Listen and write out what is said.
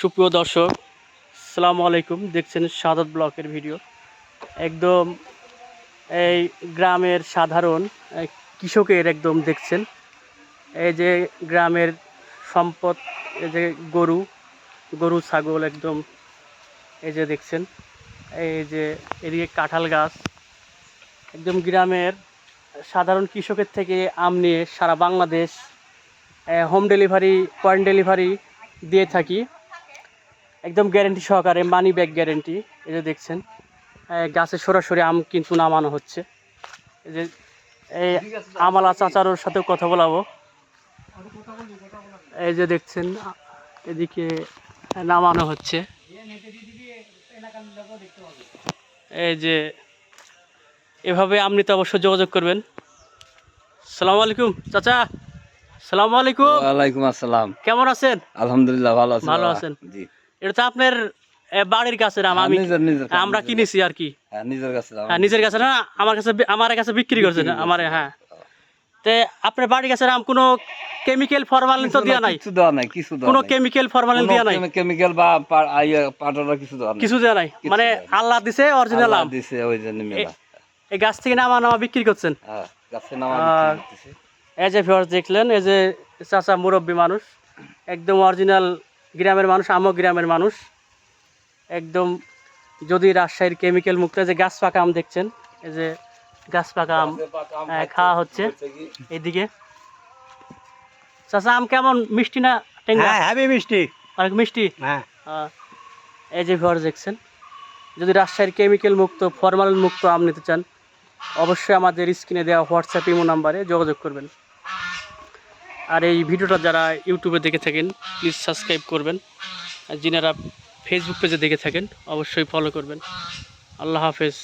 সুপ্রিয় দর্শক, সালামু আলাইকুম। দেখছেন সাদত ব্লকের ভিডিও। একদম এই গ্রামের সাধারণ কৃষকের একদম দেখছেন। এই যে গ্রামের সম্পদ, এই যে গরু গরু, ছাগল একদম এই যে দেখছেন। এই যে এদিকে কাঁঠাল গাছ। একদম গ্রামের সাধারণ কৃষকের থেকে আম নিয়ে সারা Bangladesh home delivery point delivery দিয়ে থাকি। একদম গ্যারেন্টি সহকারে মানি ব্যাগ গ্যারেন্টি এই যে দেখছেন। গাছে সরাসরি আম কিন্তু নামানো হচ্ছে। এই যে এই আমালা চাচারোর সাথেও কথা বলাবো। এই যে দেখছেন এদিকে নামানো হচ্ছে। এই যে এভাবে আপনি তো অবশ্যই যোগাযোগ করবেন। সালাম আলাইকুম চাচা। সালামু আলাইকুম। ওয়ালাইকুম আসসালাম। কেমন আছেন? আলহামদুলিল্লাহ ভালো আছি ভালো আছেন? জি। এটা তো আপনার বাড়ির কাছে নাম হ্যাঁ, আমি আমরা কিনেছি আর কি। হ্যাঁ, নিজের কাছে হ্যাঁ নিজের কাছে না আমার কাছে আমার কাছে বিক্রি করছে না আমার হ্যাঁ। তে আপনার বাড়ির কাছে নাম কোনো কেমিক্যাল ফরমালিন তো দেওয়া নাই? কিছু দেওয়া নাই কিছু দেওয়া কোনো। কেমিক্যাল ফরমালিন দেওয়া নাই? কেমি- কেমিক্যাল বা পা- পাউডার কিছু দেওয়া নাই। কিছু দেওয়া নাই? মানে। আল্লাহ দিছে অরিজিনাল আল্লাহ আম। দিছে ওই জন্য মেলা। এই গাছ থেকে নামা নামা বিক্রি করছেন? হ্যাঁ গাছে নামা আর- বিক্রি করতেছে। এই যে ভিউয়ার্স দেখলেন এই যে চাচা মুরব্বী মানুষ একদম অরিজিনাল গ্রামের মানুষ আমও গ্রামের মানুষ। একদম যদি রাজশাহীর কেমিক্যাল মুক্ত যে গাছ পাকা আম দেখছেন এই যে গাছ পাকা আম হ্যাঁ, খাওয়া হচ্ছে এইদিকে। চাচা আম কেমন? মিষ্টি না টেঙ্গা? হ্যাঁ হ্যাভি মিষ্টি। অনেক মিষ্টি? হ্যাঁ। এই যে ভিউয়ার্স দেখছেন যদি রাজশাহীর কেমিক্যাল মুক্ত ফরমালিন মুক্ত আম নিতে চান অবশ্যই আমাদের স্ক্রিনে দেওয়া হোয়াটসঅ্যাপ ইমো নাম্বারে যোগাযোগ করবেন। আর এই ভিডিওটা যারা ইউটিউবে দেখে থাকেন প্লিজ সাবস্ক্রাইব করবেন। আর যিনারা ফেসবুক পেজে দেখে থাকেন, অবশ্যই ফলো করবেন। আল্লাহ হাফেজ।